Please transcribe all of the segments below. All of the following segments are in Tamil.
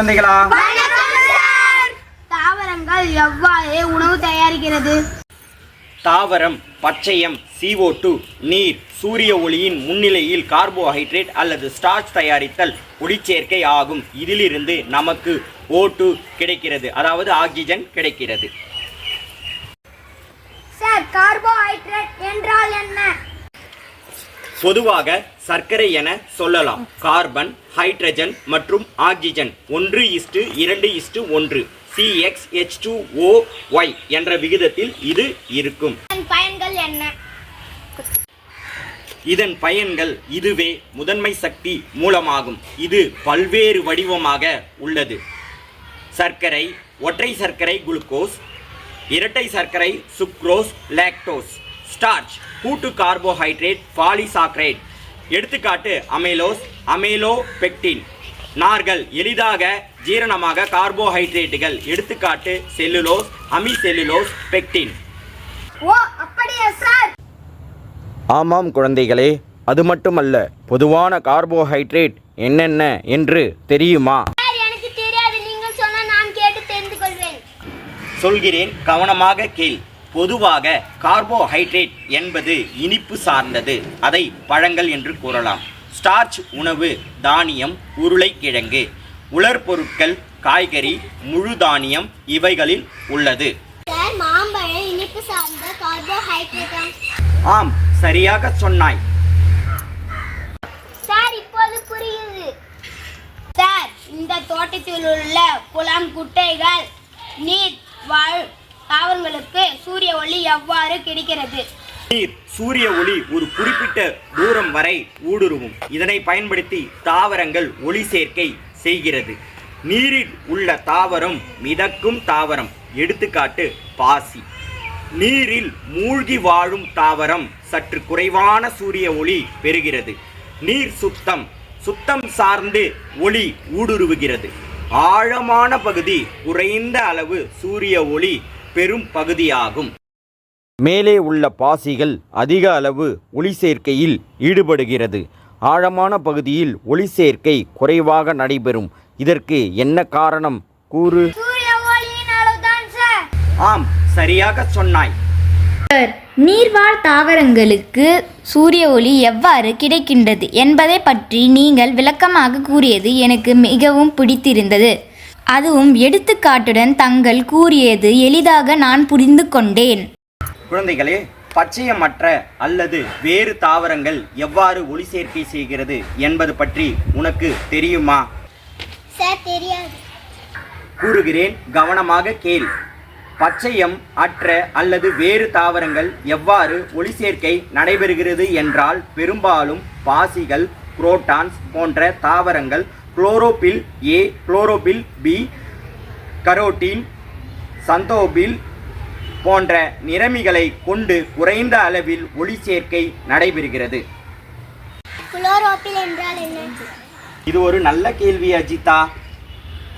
குழந்தைகளா? தாவரங்கள் எவ்வாறு உணவு தயாரிக்கிறது? தாவரம் பச்சையம் CO2 நீர் சூரிய ஒளியின் முன்னிலையில் கார்போஹைட்ரேட் அல்லது ஸ்டார்ச் தயாரித்தல் ஒளிச்சேர்க்கை ஆகும். இதிலிருந்து நமக்கு O2 கிடைக்கிறது. அதாவது ஆக்சிஜன் கிடைக்கிறது. சார் கார்போஹைட்ரேட் என்றால் என்ன? பொதுவாக சர்க்கரை என சொல்லலாம். கார்பன் ஹைட்ரஜன் மற்றும் ஆக்சிஜன். ஒன்று இஸ்டு இரண்டு இஸ்டு ஒன்று. C x H two O y என்ற விகிதத்தில் இது இருக்கும். பயன்கள் என்ன? இதன் பயன்கள் இதுவே முதன்மை சக்தி மூலமாகும். இது பல்வேறு வடிவமாக உள்ளது. சர்க்கரை ஒற்றை சர்க்கரை குளுக்கோஸ் இரட்டை சர்க்கரை சுக்ரோஸ் லாக்டோஸ். ஸ்டார்ச் கூட்டு கார்போஹைட்ரேட் பாலிசாக்ரைட் எடுத்துக்காட்டு அமைலோஸ் அமைலோ பெக்டின் நார்கள் எளிதாக ஜீரணமாக கார்போஹைட்ரேட்டுகள் எடுத்துக்காட்டு செல்லுலோஸ் அமி செல்லுலோஸ் பெக்டின் ஓ அப்படியா சார் ஆமாம் குழந்தைகளே அது மட்டுமல்ல பொதுவான கார்போஹைட்ரேட் என்னென்ன என்று தெரியுமா? சார் எனக்கு தெரியாது. நீங்கள் சொன்ன நான் கேட்டு தெரிந்து கொள்வேன். சொல்கிறேன் கவனமாக கேள். பொதுவாக கார்போஹைட்ரேட் என்பது இனிப்பு சார்ந்தது. அதை பழங்கள் என்று கூறலாம். ஸ்டார்ச் உணவு தானியம் உருளைக்கிழங்கு உலர் பொருட்கள் காய்கறி முழு தானியம் இவைகளில் உள்ளது. ஆம் சரியாக சொன்னாய். சார் இப்போது புரியுது. சார் இந்த தோட்டத்தில் உள்ள குளம் குட்டைகள் நீர் வாழ் தாவரங்களுக்கு சூரிய ஒளி எவ்வாறு கிடைக்கிறது? நீர் சூரிய ஒளி ஒரு குறிப்பிட்ட தூரம் வரை ஊடுருவும். இதனை பயன்படுத்தி தாவரங்கள் ஒளி சேர்க்கை செய்கிறது. நீரில் உள்ள தாவரம் மிதக்கும் தாவரம். எடுத்துக்காட்டு பாசி. நீரில் மூழ்கி வாழும் தாவரம் சற்று குறைவான சூரிய ஒளி பெறுகிறது. நீர் சுத்தம் சுத்தம் சார்ந்து ஒளி ஊடுருவுகிறது. ஆழமான பகுதி குறைந்த அளவு சூரிய ஒளி பெரும் பகுதியாகும். மேலே உள்ள பாசிகள் அதிக அளவு ஒளி சேர்க்கையில் ஈடுபடுகிறது. ஆழமான பகுதியில் ஒளி சேர்க்கை குறைவாக நடைபெறும். இதற்கு என்ன காரணம்? கூறு. ஆம் சரியாக சொன்னாய். நீர்வாழ் தாவரங்களுக்கு சூரிய ஒளி எவ்வாறு கிடைக்கின்றது என்பதை பற்றி நீங்கள் விளக்கமாக கூறியது எனக்கு மிகவும் பிடித்திருந்தது. அதுவும் எடுத்துக்காட்டுடன் தங்கள் கூறியது எளிதாக நான் புரிந்து கொண்டேன். குழந்தைகளே பச்சையமற்ற அல்லது வேறு தாவரங்கள் எவ்வாறு ஒளி சேர்க்கை செய்கிறது என்பது பற்றி உனக்கு தெரியுமா? சார் தெரியாது. கூறுகிறேன் கவனமாக கேள். பச்சையம் அற்ற அல்லது வேறு தாவரங்கள் எவ்வாறு ஒளி சேர்க்கை நடைபெறுகிறது என்றால் பெரும்பாலும் பாசிகள் குரோட்டான்ஸ் போன்ற தாவரங்கள் chlorophyll A chlorophyll B carotene xanthophyll போன்ற நிறமிகளை கொண்டு குறைந்த அளவில் ஒளி சேர்க்கை நடைபெறுகிறது. இது ஒரு நல்ல கேள்வி அஜிதா.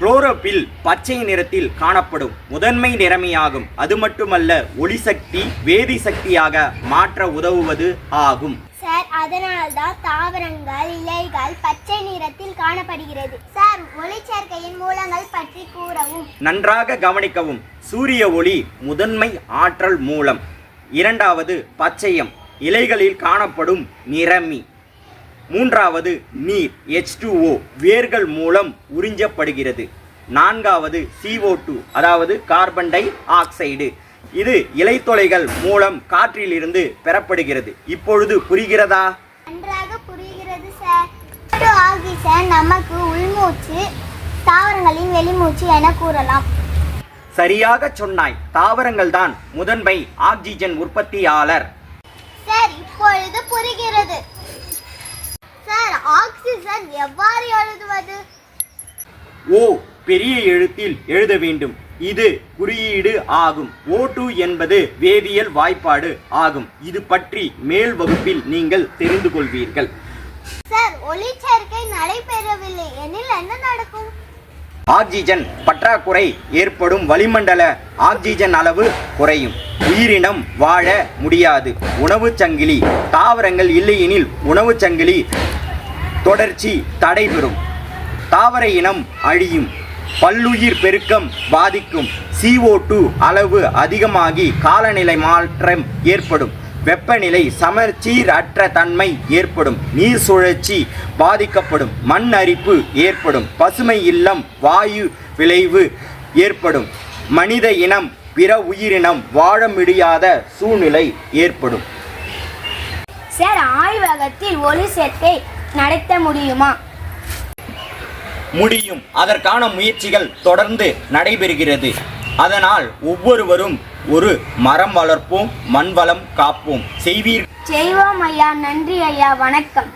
குளோரோபில் பச்சை நிறத்தில் காணப்படும் முதன்மை நிறமியாகும். அது மட்டுமல்ல ஒளி சக்தி வேதி சக்தியாக மாற்ற உதவுவது ஆகும். சார். அதனால்தான் தாவரங்கள் இலைகள் பச்சை நிறத்தில் காணப்படுகிறது. சார் ஒளிச்சேர்க்கையின் மூலங்கள் பற்றி கூறவும். நன்றாக கவனிக்கவும். சூரிய ஒளி முதன்மை ஆற்றல் மூலம். இரண்டாவது பச்சையம் இலைகளில் காணப்படும் நிறமி. மூன்றாவது நீர் H2O வேர்கள் மூலம் உறிஞ்சப்படுகிறது. நான்காவது C O two carbon dioxide இது இலைத்தொலைகள் மூலம் காற்றிலிருந்து பெறப்படுகிறது. இப்பொழுது புரிகிறதா? நன்றாக புரிகிறது சார். ஆக்சிஜன் நமக்கு உள்மூச்சு தாவரங்களின் வெளிமூச்சு என கூறலாம். சரியாக சொன்னாய். தாவரங்கள் தான் முதன்மை ஆக்சிஜன் உற்பத்தியாளர். சார் இப்பொழுது புரிகிறது. சார் ஆக்சிஜன் எவ்வாறு எழுதுவது? ஓ பெரிய எழுத்தில் எழுத வேண்டும். இது குறியீடு ஆகும். O2 என்பது வேதியியல் வாய்ப்பாடு ஆகும். இது பற்றி மேல் வகுப்பில் நீங்கள் தெரிந்து கொள்வீர்கள். சார் ஒளிச்சேர்க்கை நடைபெறவில்லை. எனில் என்ன நடக்கும்? ஆக்சிஜன் பற்றாக்குறை ஏற்படும் வளிமண்டல ஆக்சிஜன் அளவு குறையும். உயிரினம் வாழ முடியாது. உணவுச் சங்கிலி தாவரங்கள் இல்லையெனில் உணவுச் சங்கிலி தொடர்ச்சி தடைபெறும். தாவர இனம் அழியும். பல்லுயிர் பெருக்கம் பாதிக்கும். CO2 அளவு அதிகமாகி காலநிலை மாற்றம் ஏற்படும். வெப்பநிலை சமச்சீர் அற்ற தன்மை ஏற்படும். நீர் சுழற்சி பாதிக்கப்படும். மண் அரிப்பு ஏற்படும். பசுமை இல்லம் வாயு விளைவு ஏற்படும். மனித இனம் பிற உயிரினம் வாழ முடியாத சூழ்நிலை ஏற்படும். சார் ஆய்வகத்தில் ஒளி சேர்க்கை நடத்த முடியுமா? முடியும். அதற்கான முயற்சிகள் தொடர்ந்து நடைபெறுகிறது. அதனால் ஒவ்வொருவரும் ஒரு மரம் வளர்ப்போம் மண் வளம் காப்போம். செய்வீர் செய்வோம் ஐயா நன்றி ஐயா வணக்கம்.